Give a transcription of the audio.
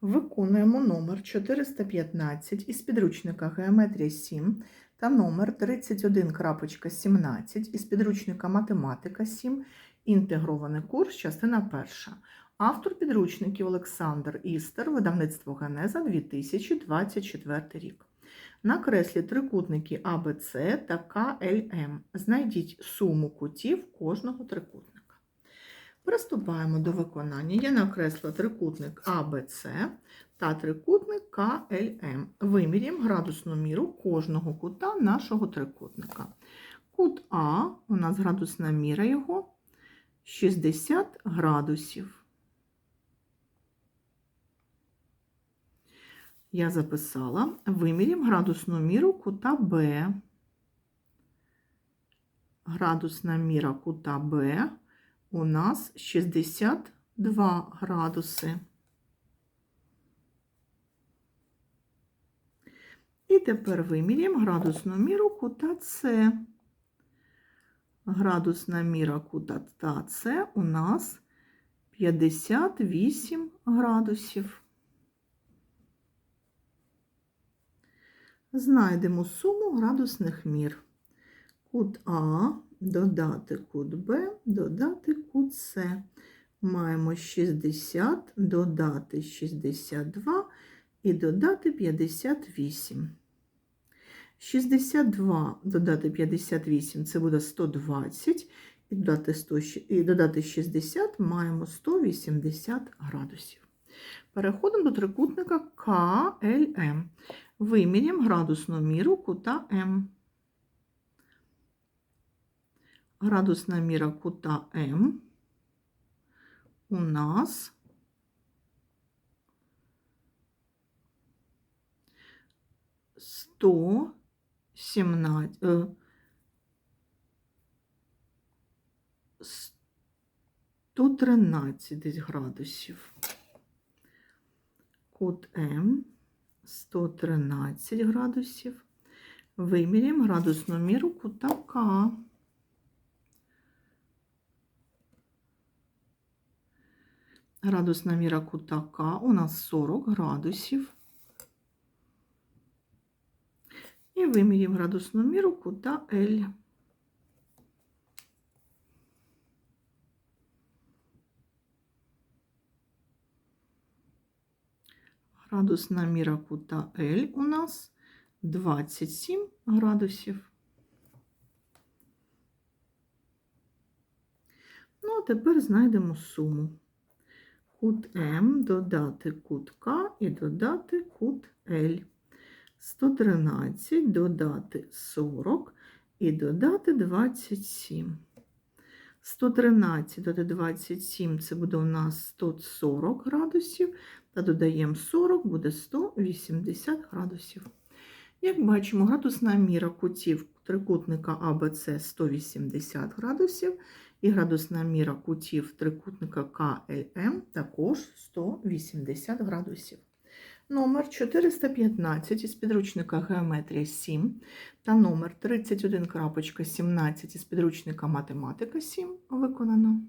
Виконуємо номер 415 із підручника Геометрія 7 та номер 31.17 із підручника Математика 7, інтегрований курс, частина перша. Автор підручників Олександр Істер, видавництво Генеза 2024 рік. Накреслі трикутники АБЦ та КЛМ. Знайдіть суму кутів кожного трикутника. Приступаємо до виконання. Я накресла трикутник АБЦ та трикутник КЛМ. Вимірюємо градусну міру кожного кута нашого трикутника. Кут А, у нас градусна міра його 60 градусів. Я записала. Вимірюємо градусну міру кута Б. Градусна міра кута Б у нас 62 градуси. І тепер виміряємо градусну міру кута С. Градусна міра кута С у нас 58 градусів. Знайдемо суму градусних мір. Кут А додати кут Б, додати кут С. Маємо 60, додати 62 і додати 58. 62 додати 58 це буде 120, і додати, 100, і додати 60 маємо 180 градусів. Переходимо до трикутника КЛМ. Виміряємо градусну міру кута М. Градусна міра кута М у нас сто сімнадцять е, сто тринадцять десь градусів. Кут М 113 градусів. Виміряємо градусну міру кута К. Градусна міра кута К у нас 40 градусів. І вимірюємо градусну міру кута Л. Градусна міра кута L у нас 27 градусів. Ну, а тепер знайдемо суму. Кут М додати кут К і додати кут L. 113 додати 40 і додати 27. 113 додати 27 це буде у нас 140 градусів, та додаємо 40, буде 180 градусів. Як бачимо, градусна міра кутів трикутника АБЦ 180 градусів, і градусна міра кутів трикутника КЛМ також 180 градусів. Номер 415 із підручника Геометрія 7 та номер 31.17 із підручника Математика 7 виконано.